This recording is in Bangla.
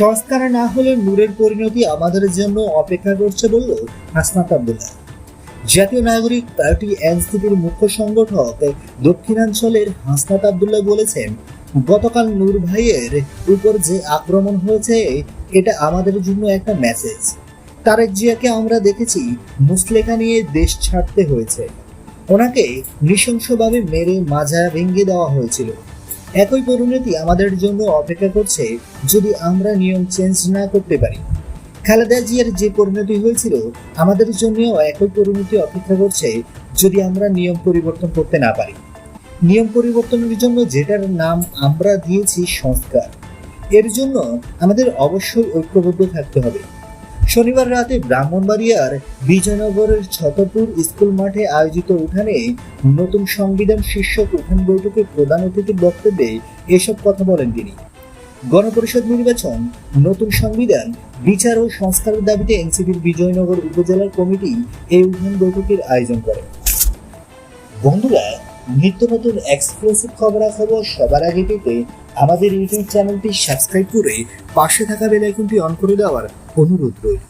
সংস্কার না হলে নূরের পরিণতি আমাদের জন্য অপেক্ষা করছে বলল হাসনাত আব্দুল্লাহ। জাতীয় নাগরিক পার্টি এনসিপির মুখ্য সংগঠক দক্ষিণাঞ্চলের হাসনাত আব্দুল্লাহ বলেছেন, গতকাল নূর ভাইয়ের উপর যে আক্রমণ হয়েছে, এটা আমাদের জন্য একটা মেসেজ তারেক জিয়াকে আমরা দেখেছি মুসলেখা নিয়ে দেশ ছাড়তে হয়েছে। ওনাকে নৃশংসভাবে মেরে মাজা ভেঙে দেওয়া হয়েছিল। একই পরিণতি আমাদের জন্য অপেক্ষা করছে যদি আমরা নিয়ম চেঞ্জ না করতে পারি। খালেদা জিয়ার যে পরিণতি হয়েছিল, আমাদের জন্যও একই পরিণতি অপেক্ষা করছে যদি আমরা নিয়ম পরিবর্তন করতে না পারি। নিয়ম পরিবর্তনের জন্য যেটার নাম আমরা দিয়েছি সংস্কার। এর জন্য আমাদের অবশ্যই ঐক্যবদ্ধ থাকতে হবে। শনিবার রাতে ব্রাহ্মণবাড়িয়ার বিজয়নগরের ছতরপুর স্কুল মাঠে আয়োজিত উঠানে নতুন সংবিধান শীর্ষক উঠান বৈঠকে প্রধান অতিথির বক্তব্যে এসব কথা বলেন তিনি। গণপরিষদ নির্বাচন, নতুন সংবিধান, বিচার ও সংস্কারের দাবিতে এনসিপির বিজয়নগর উপজেলার কমিটি এই উঠান বৈঠকের আয়োজন করে। বন্ধুরা, নিত্য নতুন এক্সক্লুসিভ খবরাখবর সবার আগে পেতে আমাদের ইউটিউব চ্যানেলটি সাবস্ক্রাইব করে পাশে থাকা বেল আইকনটি অন করে দেওয়ার অনুরোধ রইল।